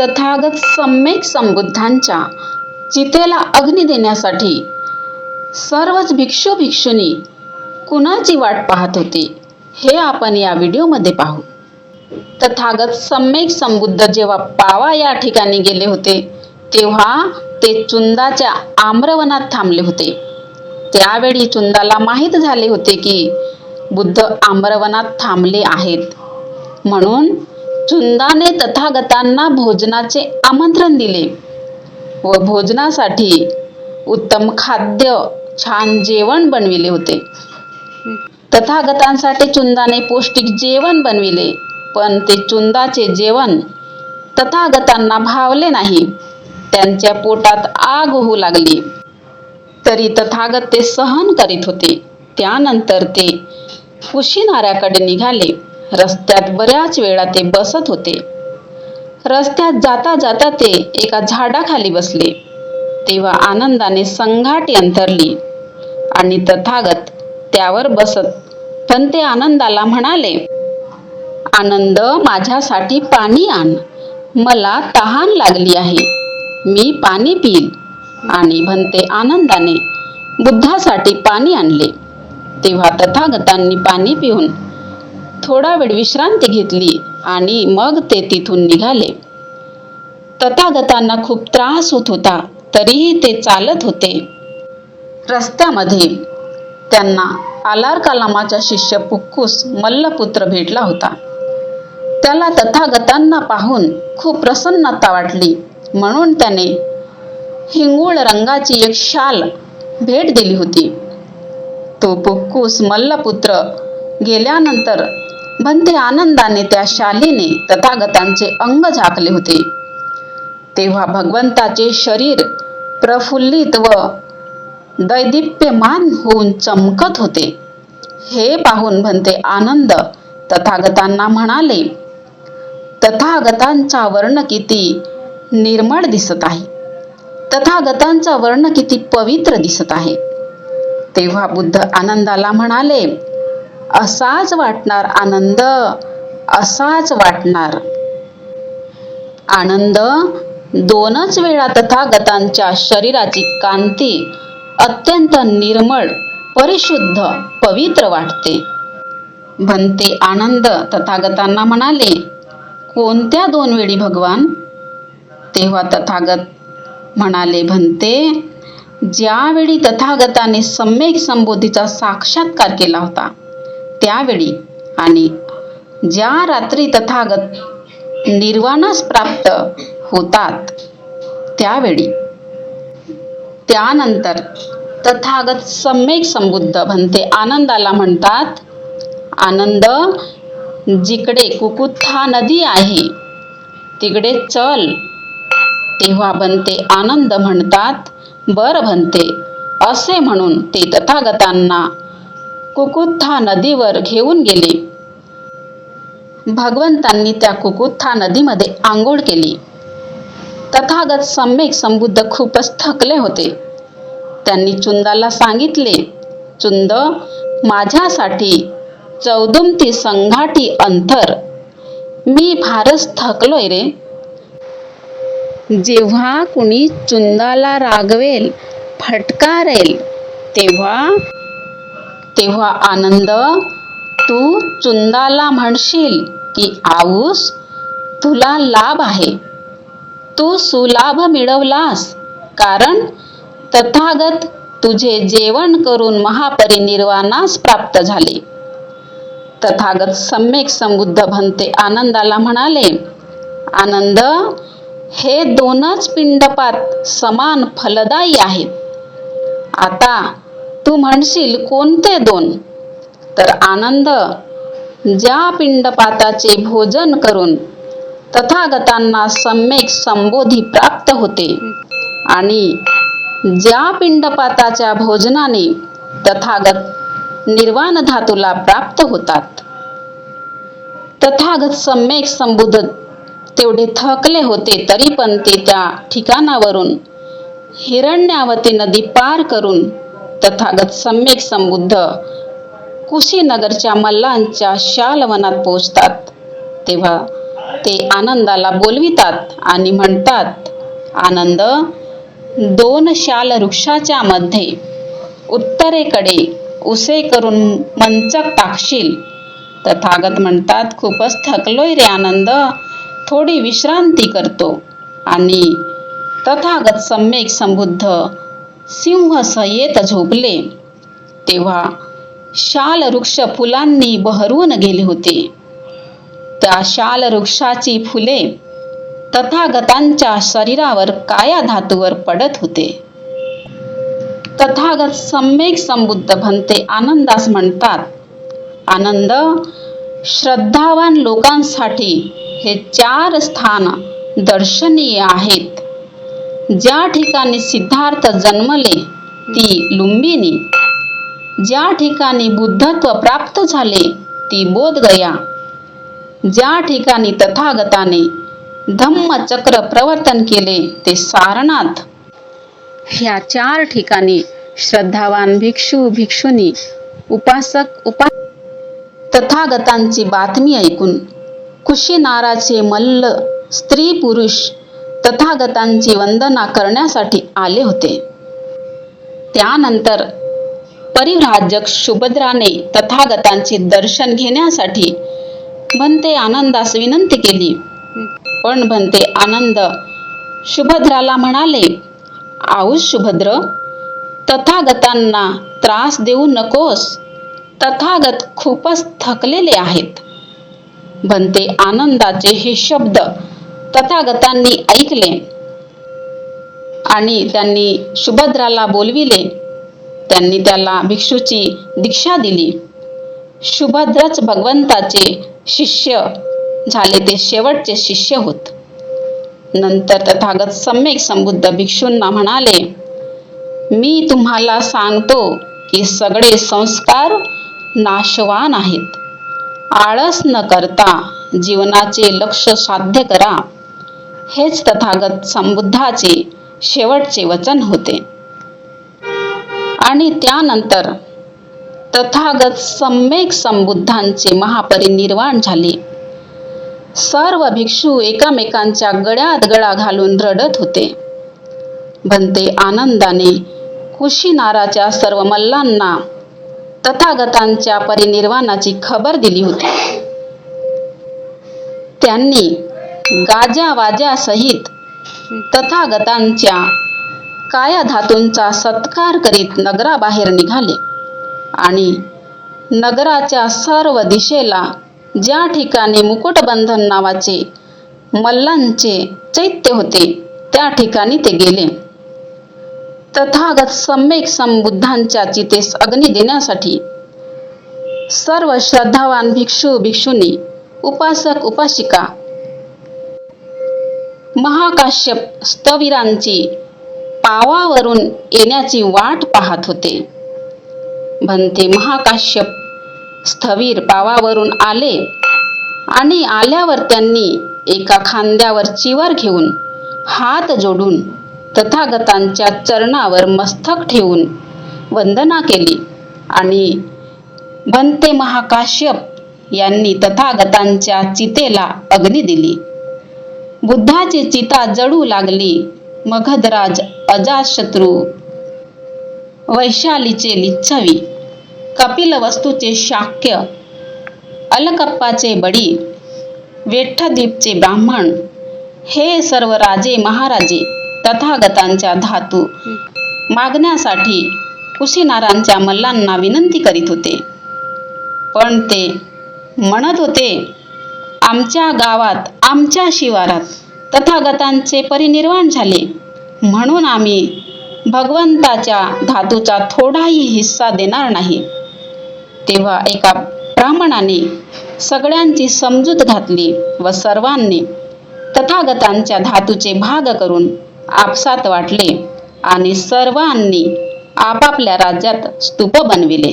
तथागत सम्यक संबुद्धांच्या चितेला अग्नी देण्यासाठी सर्वच भिक्षू भिक्षुनी कुणाची वाट पाहत होते हे आपण या व्हिडिओमध्ये पाहू. तथागत सम्यक संबुद्ध जेव्हा पावा या ठिकाणी गेले होते तेव्हा ते चुंदाच्या आम्रवनात थांबले होते. त्यावेळी चुंदाला माहीत झाले होते की बुद्ध आम्रवनात थांबले आहेत. म्हणून चुंदाने तथागतांना भोजनाचे आमंत्रण दिले व भोजनासाठी उत्तम खाद्य छान जेवण बनविले होते. तथागतांसाठी चुंदाने पौष्टिक जेवण बनविले पण ते चुंदाचे जेवण तथागतांना भावले नाही. त्यांच्या पोटात आग होऊ लागली. तरी तथागत ते सहन करीत होते. त्यानंतर ते कुशीनाऱ्याकडे निघाले. रस्त्यात बऱ्याच वेळा ते बसत होते. रस्त्यात जाता जाता ते एका झाडाखाली बसले. तेव्हा आनंदाने संघाटी अंतरली आणि तथागत त्यावर बसत पण ते आनंदाला म्हणाले आनंद माझ्यासाठी पाणी आण. मला तहान लागली आहे. मी पाणी पिईल. आणि भंते आनंदाने बुद्धासाठी पाणी आणले. तेव्हा तथागतांनी पाणी पिऊन थोडा वेळ विश्रांती घेतली आणि मग ते तिथून निघाले. तथागतांना खूप त्रास होत होता तरीही ते चालत होते. रस्त्यामध्ये त्यांना आलार कलामाचा शिष्य पुक्कूस मल्लपुत्र भेटला होता. त्याला तथागतांना पाहून खूप प्रसन्नता वाटली. म्हणून त्याने हिंगूळ रंगाची एक शाल भेट दिली होती. तो पुक्कूस मल्लपुत्र गेल्यानंतर भंते आनंदाने त्या शालीने तथागतांचे अंग झाकले होते. तेव्हा भगवंताचे शरीर प्रफुल्लित व दैदिप्यमान होऊन चमकत होते. हे पाहून भंते आनंद तथागतांना म्हणाले तथागतांचा वर्ण किती निर्मळ दिसत आहे. तथागतांचा वर्ण किती पवित्र दिसत आहे. तेव्हा बुद्ध आनंदाला म्हणाले असाच वाटणार आनंद असाच वाटणार. आनंद दोनच वेळा तथागतांच्या शरीराची कांती अत्यंत निर्मळ परिशुद्ध पवित्र वाटते. भंते आनंद तथागतांना म्हणाले कोणत्या दोन वेळी भगवान? तेव्हा तथागत म्हणाले भंते ज्यावेळी तथागताने सम्यक संबोधीचा साक्षात्कार केला होता त्यावेळी आणि ज्या रात्री तथागत निर्वाणास प्राप्त होतात त्यावेळी त्यानंतर तथागत सम्यक संबुद्ध म्हणते आनंदाला म्हणतात आनंद जिकडे कुकुत्था नदी आहे तिकडे चल तेव्हा बनते आनंद म्हणतात बर बनते. असे म्हणून ते तथागतांना कुकुत्था नदीवर घेऊन गेले. भगवंतांनी त्या कुकुत्था नदीमध्ये आंघोळ केली. तथागत सम्यक संबुद्ध खूपच थकले होते. त्यांनी चुंदाला सांगितले चुंद माझ्यासाठी चौदुमती संघाटी अंतर. मी फारच थकलोय रे. जेव्हा कुणी चुंदाला रागवेल फटकारेल तेव्हा तेव्हा आनंद तू चुंदाला म्हणशील की आऊस? तुला लाभ आहे. तू सुलाभ मिळवलास. कारण तथागत तुझे जेवण करून महापरिनिर्वाणास प्राप्त झाले. तथागत सम्यक संबुद्ध भंते आनंदाला म्हणाले आनंद हे दोनच पिंडपात समान फलदायी आहेत. आता तू म्हणशील कोणते दोन? तर आनंद ज्या पिंडपाताचे भोजन करून तथागतांना सम्यक संबोधी प्राप्त होते आणि ज्या पिंडपाताच्या भोजनाने तथागत निर्वाण धातूला प्राप्त होतात. तथागत सम्यक संबुद्ध तेवढे थकले होते तरी पण ते त्या ठिकाणावरून हिरण्यावती नदी पार करून तथागत सम्यक संबुद्ध कुशीनगरच्या मल्लांच्या शालवनात पोहोचतात. तेव्हा ते आनंदाला बोलवितात आणि म्हणतात आनंद दोन शाल वृक्षाच्या मध्ये उत्तरेकडे उसे करून मंचक टाकशील. तथागत म्हणतात खूपच थकलोय रे आनंद थोडी विश्रांती करतो. आणि तथागत सम्यक संबुद्ध सिंह सयेत झोपले. तेव्हा शाल वृक्ष फुलांनी बहरून गेले होते. त्या शाल वृक्षाची फुले तथागतांच्या शरीरावर काया धातूवर पडत होते. तथागत सम्यक संबुद्ध भंते आनंदास म्हणतात. आनंद श्रद्धावान लोकांसाठी हे चार स्थान दर्शनीय आहेत. ज्या ठिकाणी सिद्धार्थ जन्मले ती लुंबिनी. ज्या ठिकाणी बुद्धत्व प्राप्त झाले ती बोधगया. ज्या ठिकाणी तथागताने धम्मचक्र प्रवर्तन केले ते सारनाथ. ह्या चार ठिकाणी श्रद्धावान भिक्षू भिक्षुनी उपासक उपा तथागतांची बातमी ऐकून कुशीनाराचे मल्ल स्त्री पुरुष तथागतांची वंदना करण्यासाठी आले होते. त्यानंतर परिव्राजक सुभद्राने तथागतांचे दर्शन घेण्यासाठी भंते आनंदास विनंती केली. पण भंते आनंद सुभद्राला म्हणाले आऊस सुभद्र तथागतांना त्रास देऊ नकोस. तथागत खूपच थकलेले आहेत. भंते आनंदाचे हे शब्द तथागतांनी ऐकले आणि त्यांनी सुभद्राला बोलविले. त्यांनी त्याला भिक्षूची दीक्षा दिली. सुभद्रच भगवंताचे शिष्य झाले ते शेवटचे शिष्य होत. नंतर तथागत सम्यक समृद्ध भिक्षूंना म्हणाले मी तुम्हाला सांगतो की सगळे संस्कार नाशवान आहेत. आळस न करता जीवनाचे लक्ष साध्य करा. हेच तथागत संबुद्धाचे शेवटचे वचन होते. आणि त्यानंतर तथागत सम्यक संबुद्धांचे महापरिनिर्वाण झाले. सर्व भिक्षू एकामेकांच्या गळ्यात गळा घालून रडत होते. भंते आनंदाने कुशीनाराच्या सर्व मल्लांना तथागतांच्या परिनिर्वाणाची खबर दिली होती. त्यांनी गाजा वाजासहित तथागतांच्या काया धातूंचा सत्कार करीत नगराबाहेर निघाले. आणि नगराच्या सर्व दिशेला ज्या ठिकाणी मुकुटबंधन नावाचे मल्लांचे चैत्य होते त्या ठिकाणी ते गेले. तथागत सम्यक संबुद्धांच्या चितेस अग्नी देण्यासाठी सर्व श्रद्धावान भिक्षू भिक्षुनी उपासक उपासिका महाकाश्यप स्थवीरांची पावावरून येण्याची वाट पाहत होते. भंते महाकाश्यप स्थवीर पावावरून आले आणि आल्यावर त्यांनी एका खांद्यावर चिवर घेऊन हात जोडून तथागतांच्या चरणावर मस्तक ठेवून वंदना केली आणि भंते महाकाश्यप यांनी तथागतांच्या चितेला अग्नी दिली. बुद्धाची चिता जळू लागली. मगधराज अजाशत्रू. वैशालीचे लिच्छवी. कपिलवस्तूचे शाक्य. अलकप्पाचे बडी. वेठदीपचे ब्राह्मण. हे सर्व राजे महाराजे तथागतांच्या धातू. मागण्यासाठी कुशीनारांच्या मल्लांना विनंती करीत होते. पण ते म्हणत होते आमच्या गावात आमच्या शिवारात तथागतांचे परिनिर्वाण झाले. म्हणून आम्ही भगवंताच्या धातूचा थोडाही हिस्सा देणार नाही. तेव्हा एका ब्राह्मणाने सगळ्यांची समजूत घातली व सर्वांनी तथागतांच्या धातूचे भाग करून आपसात वाटले आणि सर्वांनी आपापल्या राज्यात स्तूप बनविले.